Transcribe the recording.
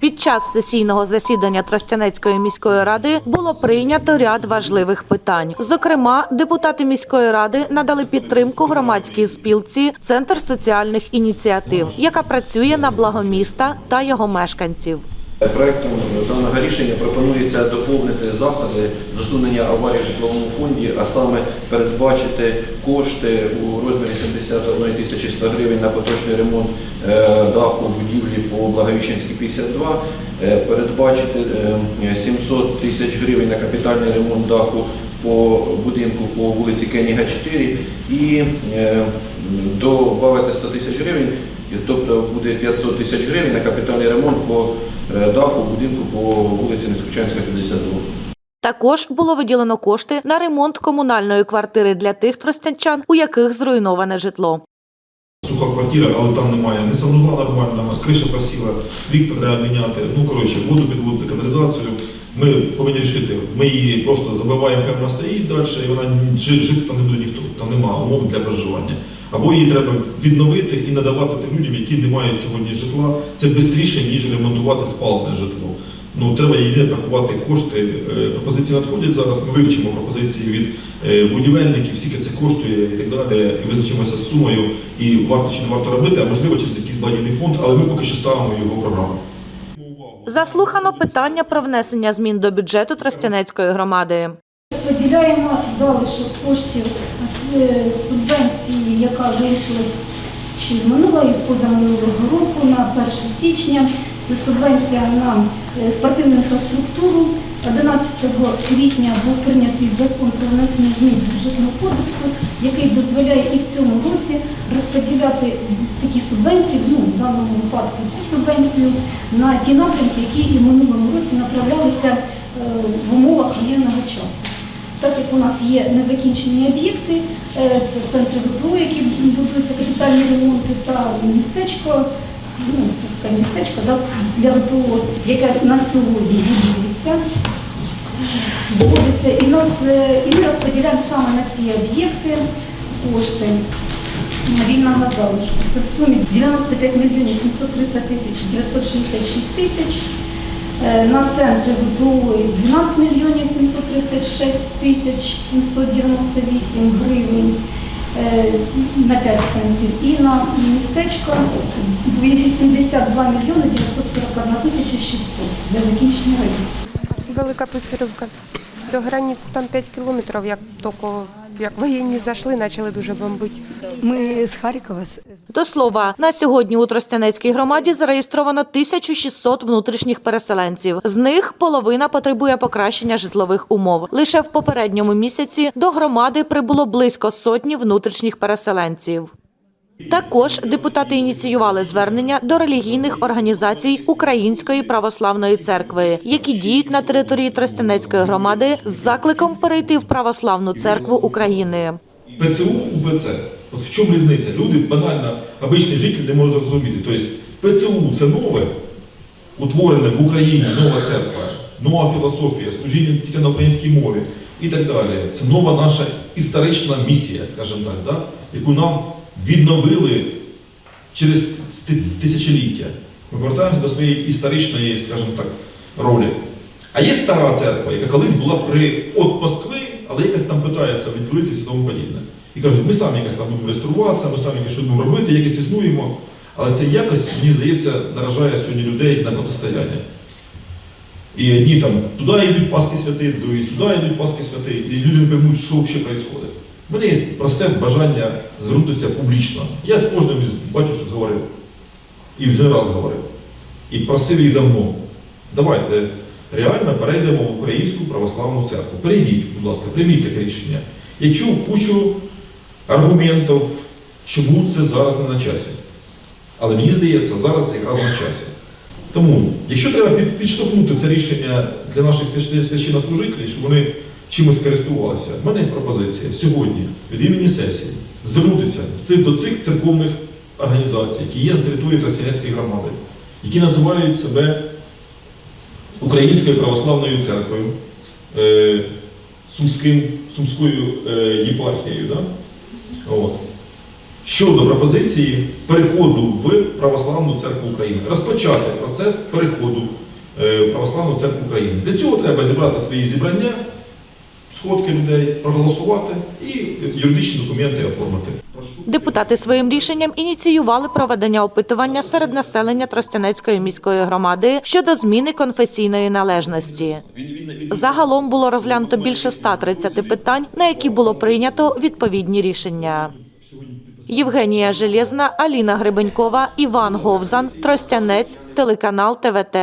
Під час сесійного засідання Тростянецької міської ради було прийнято ряд важливих питань. Зокрема, депутати міської ради надали підтримку громадській спілці Центр соціальних ініціатив, яка працює на благо міста та його мешканців. Проектом даного рішення пропонується доповнити заходи засунення аварії в житловому фонді, а саме передбачити кошти у розмірі 71 тисячі 100 гривень на поточний ремонт е, даху будівлі по Благовіщенській 52, е, передбачити е, 700 тисяч гривень на капітальний ремонт даху по будинку по вулиці Кеніга 4 і е, додати 100 тисяч гривень, тобто буде 500 тисяч гривень на капітальний ремонт по е, даху будинку по вулиці Нескучанська, 52. Також було виділено кошти на ремонт комунальної квартири для тих тростянчан, у яких зруйноване житло. Суха квартира, але там немає ні санузла нормального, криша просіла, вікна треба міняти. Ну, коротше, воду підводити, каналізацію. Ми повинні рішити. Ми її просто забиваємо, хай вона стоїть далі, і вона жи- жити там не буде ніхто, там немає умов для проживання. Або її треба відновити і надавати тим людям, які не мають сьогодні житла. Це швидше, ніж ремонтувати спалене житло. Ну, треба її рахувати кошти. Е, Пропозиції надходять зараз. Ми вивчимо пропозиції від е, будівельників, скільки це коштує і так далі, і визначимося з сумою, і варто чи не варто робити, а можливо через якийсь благодійний фонд, але ми поки що ставимо його програму. Заслухано питання про внесення змін до бюджету Тростянецької громади. Розподіляємо залишок коштів е, субвенції, яка залишилась ще з минулого і позаминулого року на 1 січня. Це субвенція на е, спортивну інфраструктуру. 11 квітня був прийнятий закон про внесення змін до бюджетного кодексу, який дозволяє і в цьому році розподіляти такі субвенції, ну в даному випадку цю субвенцію на ті напрямки, які і в минулому році направлялися е, в умовах воєнного часу. Так як у нас є незакінчені об'єкти, е, це центри ВПО, які будуються капітальні ремонти, та містечко, ну так сказати, містечко да, для ВПО, яке на сьогодні будується, зводиться, і нас е, і ми розподіляємо саме на ці об'єкти кошти вільного залишку. Це в сумі 95 мільйонів 730 тисяч 966 тисяч. Е, На центри ВПО 12 мільйонів 736 тисяч 798 гривень е, на 5 центрів. І на містечко 82 мільйони 941 тисяча 600 для закінчення робіт. Велика Писарівка. До границь там 5 кілометрів, як тільки як воєнні зайшли, почали дуже бомбити. Ми з Харкова. До слова, на сьогодні у Тростянецькій громаді зареєстровано 1600 внутрішніх переселенців. З них половина потребує покращення житлових умов. Лише в попередньому місяці до громади прибуло близько сотні внутрішніх переселенців. Також депутати ініціювали звернення до релігійних організацій Української православної церкви, які діють на території Тростянецької громади з закликом перейти в православну церкву України. ПЦУ УПЦ. От в чому різниця? Люди банально, обичний житель не може зрозуміти. Тобто ПЦУ це нове, утворене в Україні, нова церква, нова філософія, служіння тільки на українській мові і так далі. Це нова наша історична місія, скажімо так, да? яку нам відновили через тисячоліття. Ми повертаємося до своєї історичної, скажімо так, ролі. А є стара церква, яка колись була при от Москви, але якось там питається відкритися і тому подібне. І кажуть, ми самі якось там будемо реєструватися, ми самі щось будемо робити, якось існуємо. Але це якось, мені здається, наражає сьогодні людей на протистояння. І одні там туди йдуть Пасхи святи, другі сюди йдуть Пасхи святи, і люди не поймуть, що взагалі відбувається. У мене є просте бажання звернутися публічно. Я з кожним із батюшок говорив. І вже раз говорив. І просив їх давно. Давайте реально перейдемо в Українську православну церкву. Перейдіть, будь ласка, прийміть таке рішення. Я чув кучу аргументів, чому це зараз не на часі. Але мені здається, зараз якраз на часі. Тому, якщо треба підштовхнути це рішення для наших священнослужителів, щоб вони чимось користувалися, в мене є пропозиція сьогодні від імені сесії звернутися до цих- церковних організацій, які є на території Тростянецької громади, які називають себе Українською православною церквою, е, Сумським, Сумською е, єпархією. Да? От. щодо пропозиції переходу в Православну церкву України, розпочати процес переходу е, в Православну церкву України. Для цього треба зібрати свої зібрання, сходки людей, проголосувати і юридичні документи оформити. Депутати своїм рішенням ініціювали проведення опитування серед населення Тростянецької міської громади щодо зміни конфесійної належності. Загалом було розглянуто більше 130 питань, на які було прийнято відповідні рішення. Євгенія Железна, Аліна Гребенькова, Іван Говзан, Тростянець, телеканал ТВТ.